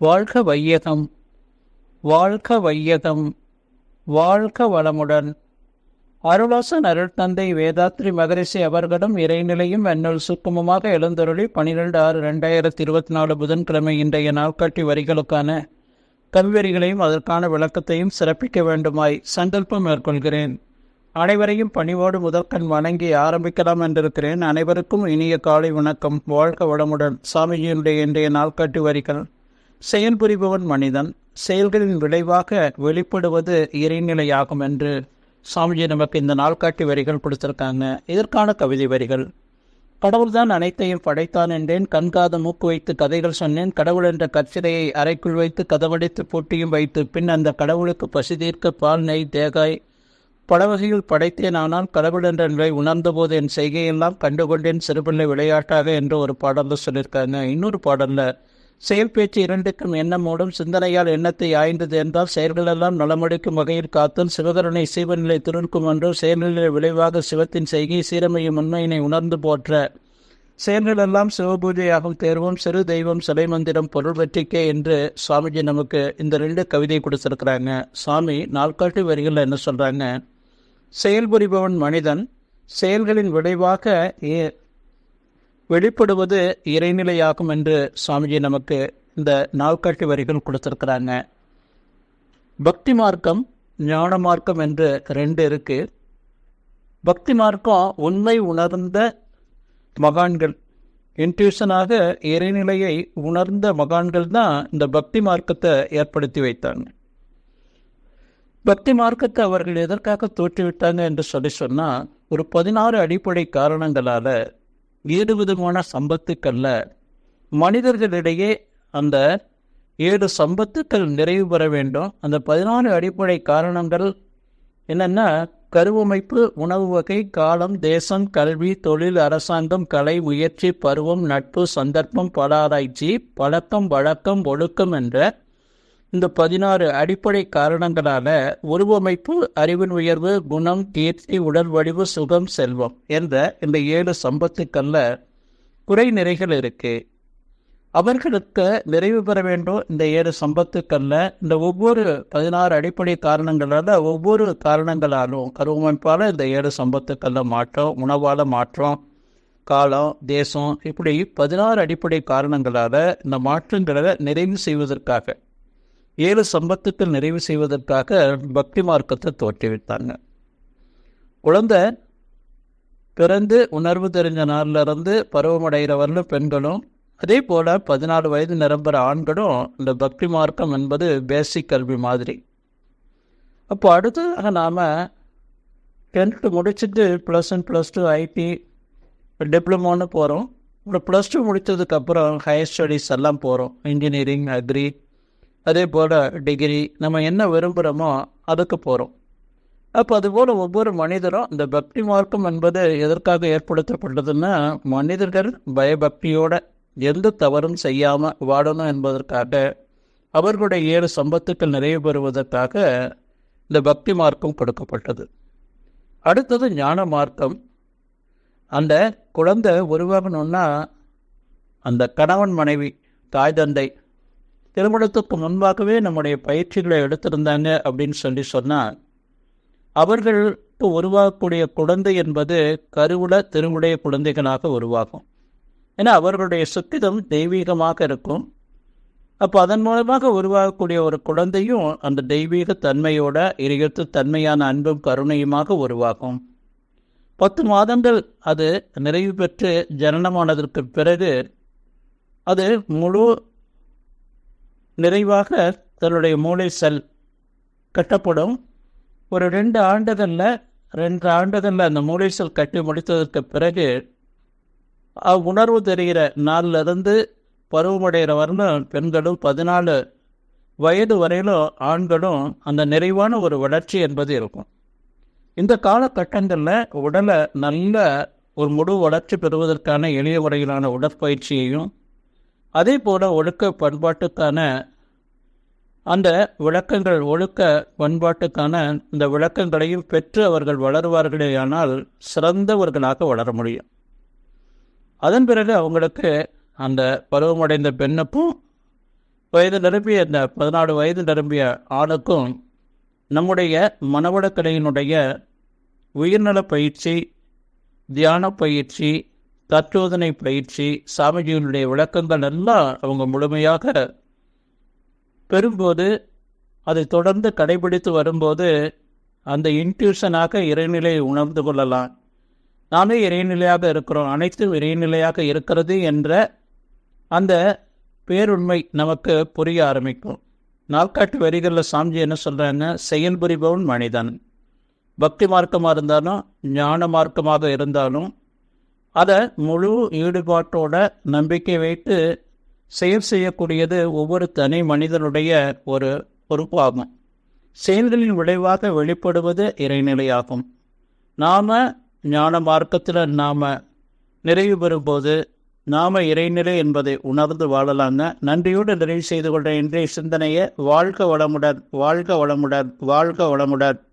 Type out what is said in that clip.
வாழ்க வையகம் வாழ்க வையகம் வாழ்க வளமுடன். அருளாசன் அருள் தந்தை வேதாத்ரி மகரிஷி அவர்களும் இறைநிலையும் என்னுள் சுக்குமமாக எழுந்தருளி பனிரெண்டு ஆறு ரெண்டாயிரத்தி இருபத்தி நாலு புதன்கிழமை இன்றைய நாட்காட்டி வரிகளுக்கான கவிவரிகளையும் அதற்கான விளக்கத்தையும் சிறப்பிக்க வேண்டுமாய் சங்கல்பம் மேற்கொள்கிறேன். அனைவரையும் பணிவோடு முதற்கண் வணங்கி ஆரம்பிக்கலாம் என்றிருக்கிறேன். அனைவருக்கும் இனிய காலை வணக்கம். வாழ்க வளமுடன். சாமிஜியினுடைய இன்றைய நாள்காட்டி வரிகள். செயல்புரிபவன் மனிதன் செயல்களின் விளைவாக வெளிப்படுவது இறைநிலையாகும் என்று சாமிஜி நமக்கு இந்த நாள்காட்டி வரிகள் கொடுத்திருக்காங்க. இதற்கான கவிதை வரிகள். கடவுள்தான் அனைத்தையும் படைத்தான் என்றேன் கண்காத மூக்கு வைத்து கதைகள் சொன்னேன் கடவுள் என்ற கச்சிரையை அறைக்குள் வைத்து கதவடைத்து பூட்டியும் வைத்து பின் அந்த கடவுளுக்கு பசி தீர்க்க பால் நெய் தேகாய் பல வகையில் படைத்தேன். ஆனால் கடவுள் என்ற நிலை உணர்ந்தபோது என் செய்கையெல்லாம் கண்டுகொண்டேன் சிறுபிள்ளை விளையாட்டாக என்று ஒரு பாடலில் சொல்லியிருக்காங்க. இன்னொரு பாடலில் செயல் பேச்சு இரண்டுக்கும் எண்ணமோடும் சிந்தனையால் எண்ணத்தை ஆய்ந்தது என்றால் செயல்களெல்லாம் நலமடிக்கும் வகையில் காத்தல் சிவகரனை சீவநிலை திருக்கும் என்றும் செயல்நிலை விளைவாக சிவத்தின் செய்கை சீரமையும் உண்மையினை உணர்ந்து போற்ற. செயல்களெல்லாம் சிவபூஜையாகும் தேர்வும் சிறு தெய்வம் சிலை மந்திரம் பொருள் வெற்றிக்கே என்று சுவாமிஜி நமக்கு இந்த ரெண்டு கவிதை கொடுத்துருக்குறாங்க. சுவாமி நாள்காட்டு வரிகளில் என்ன சொல்கிறாங்க செயல்புரிபவன் மனிதன் செயல்களின் விளைவாக ஏ- வெளிப்படுவது இறைநிலையாகும் என்று சுவாமிஜி நமக்கு இந்த நாள்காட்டி வரிகள் கொடுத்துருக்குறாங்க. பக்தி மார்க்கம் ஞான மார்க்கம் என்று ரெண்டு இருக்குது பக்தி மார்க்கம் உண்மை உணர்ந்த மகான்கள். இன்ட்யூஷனாக இறைநிலையை உணர்ந்த மகான்கள் தான் இந்த பக்தி மார்க்கத்தை ஏற்படுத்தி வைத்தாங்க. பக்தி மார்க்கத்தை அவர்கள் எதற்காக தோற்றுவிட்டாங்க என்று சொல்லி சொன்னால் ஒரு பதினாறு அடிப்படை காரணங்களால் ஏழு விதமான சம்பத்துக்களில் மனிதர்களிடையே அந்த ஏழு சம்பத்துக்கள் நிறைவு பெற வேண்டும். அந்த பதினாலு அடிப்படை காரணங்கள் என்னென்னா கருவமைப்பு உணவு வகை காலம் தேசம் கல்வி தொழில் அரசாங்கம் கலை முயற்சி பருவம் நட்பு சந்தர்ப்பம் பலாராய்ச்சி பழக்கம் வழக்கம் ஒழுக்கம் என்ற இந்த பதினாறு அடிப்படை காரணங்களான உருவமைப்பு அறிவின் உயர்வு குணம் கீர்த்தி உடல் வடிவு சுகம் செல்வம் என்ற இந்த ஏழு சம்பத்துக்கல்ல குறை நிறைகள் இருக்கு. அவர்களுக்கு நிறைவு பெற வேண்டும் இந்த ஏழு சம்பத்துக்கல்ல இந்த ஒவ்வொரு பதினாறு அடிப்படை காரணங்களால ஒவ்வொரு காரணங்களாலும் கருவமைப்பால் இந்த ஏழு சம்பத்துக்கல்ல மாற்றம் உணவால் மாற்றம் காலம் தேசம் இப்படி பதினாறு அடிப்படை காரணங்களால் இந்த மாற்றங்களை நிறைவு செய்வதற்காக. ஏழு சம்பத்துக்கள் நிறைவு செய்வதற்காக பக்தி மார்க்கத்தை தோற்றுவித்தாங்க. குழந்தை பிறந்து உணர்வு தெரிஞ்ச நாளிலிருந்து பருவமடைகிறவர்களும் பெண்களும் அதே போல் பதினாலு வயது நிரம்புற ஆண்களும் இந்த பக்தி மார்க்கம் என்பது பேசிக் கல்வி மாதிரி. அப்போ அடுத்ததாக நாம் டென்த்து முடிச்சுட்டு plus one plus two IT டிப்ளமோன்னு போகிறோம் அப்புறம் ப்ளஸ் டூ முடித்ததுக்கப்புறம் ஹையர் ஸ்டடீஸ் எல்லாம் போகிறோம் இன்ஜினியரிங் அக்ரி அதே போல் டிகிரி நம்ம என்ன விரும்புகிறோமோ அதுக்கு போகிறோம் அப்போ அதுபோல் ஒவ்வொரு மனிதரும் இந்த பக்தி மார்க்கம் என்பது எதற்காக ஏற்படுத்தப்பட்டதுன்னா மனிதர்கள் பயபக்தியோட எந்த தவறும் செய்யாமல் வாழணும் என்பதற்காக அவர்களுடைய ஏழு சம்பத்துக்கள் நிறைவு பெறுவதற்காக இந்த பக்தி மார்க்கம் கொடுக்கப்பட்டது. அடுத்தது ஞான மார்க்கம். அந்த குழந்தை உருவாகணும்னா அந்த கணவன் மனைவி தாய் தந்தை திருமணத்துக்கு முன்பாகவே நம்முடைய பயிற்சிகளை எடுத்திருந்தாங்க அப்படின்னு சொல்லி சொன்னால் அவர்களுக்கு உருவாகக்கூடிய குழந்தை என்பது கருவுல திருவுடைய குழந்தைகளாக உருவாகும். ஏன்னா அவர்களுடைய சுத்திதம் தெய்வீகமாக இருக்கும். அப்போ அதன் மூலமாக உருவாகக்கூடிய ஒரு குழந்தையும் அந்த தெய்வீக தன்மையோட இறையத்து தன்மையான அன்பும் கருணையுமாக உருவாகும். பத்து மாதங்கள் அது நிறைவு பெற்று ஜனனமானதற்கு பிறகு அது முழு நிறைவாக தன்னுடைய மூளை செல் கட்டப்படும். ஒரு ரெண்டு ஆண்டுகளில் ரெண்டு ஆண்டுகளில் அந்த மூளை செல் கட்டி முடித்ததற்கு பிறகு உணர்வு தெரிகிற நாள்ல இருந்து பருவமடைகிற வரலும் பெண்களும் பதினாலு வயது வரையிலும் ஆண்களும் அந்த நிறைவான ஒரு வளர்ச்சி என்பது இருக்கும். இந்த காலகட்டங்களில் உடலை நல்ல ஒரு முழு வளர்ச்சி பெறுவதற்கான எளிய முறையிலான உடற்பயிற்சியையும் அதே போல ஒழுக்க பண்பாட்டுக்கான அந்த விளக்கங்கள் ஒழுக்க பண்பாட்டுக்கான இந்த விளக்கங்களையும் பெற்று அவர்கள் வளருவார்களேயானால் சிறந்தவர்களாக வளர முடியும். அதன் பிறகு அவங்களுக்கு அந்த பருவமடைந்த பெண்ணுக்கும் வயது நிரம்பிய இந்த பதினாறு வயது நிரம்பிய ஆணுக்கும் நம்முடைய மனவளக்கலையினுடைய உயிர்நல பயிற்சி தியான பயிற்சி தற்சோதனை பயிற்சி சாமிஜியினுடைய விளக்கங்கள் எல்லாம் அவங்க முழுமையாக பெறும்போது அதை தொடர்ந்து கடைபிடித்து வரும்போது அந்த இன்ட்யூஷனாக இறைநிலையை உணர்ந்து கொள்ளலாம். நாமே இறைநிலையாக இருக்கிறோம். அனைத்தும் இறைநிலையாக இருக்கிறது என்ற அந்த பேருண்மை நமக்கு புரிய ஆரம்பிக்கும். நாற்காட்டு வரிகளில் சாமிஜி என்ன சொல்கிறாங்க செயல்புரிபவன் மனிதன். பக்தி மார்க்கமாக இருந்தாலும் ஞான மார்க்கமாக இருந்தாலும் அதை முழு ஈடுபாட்டோட நம்பிக்கை வைத்து செயல் செய்யக்கூடியது ஒவ்வொரு தனி மனிதனுடைய ஒரு பொறுப்பாகும். செயல்களின் விளைவாக வெளிப்படுவது இறைநிலையாகும். நாம் ஞான மார்க்கத்தில் நாம் நிறைவு பெறும்போது நாம் இறைநிலை என்பதை உணர்ந்து வாழலாங்க. நன்றியோடு நிறைவு செய்து கொண்ட இன்றைய சிந்தனையை வாழ்க வளமுடன் வாழ்க வளமுடன் வாழ்க வளமுடன்.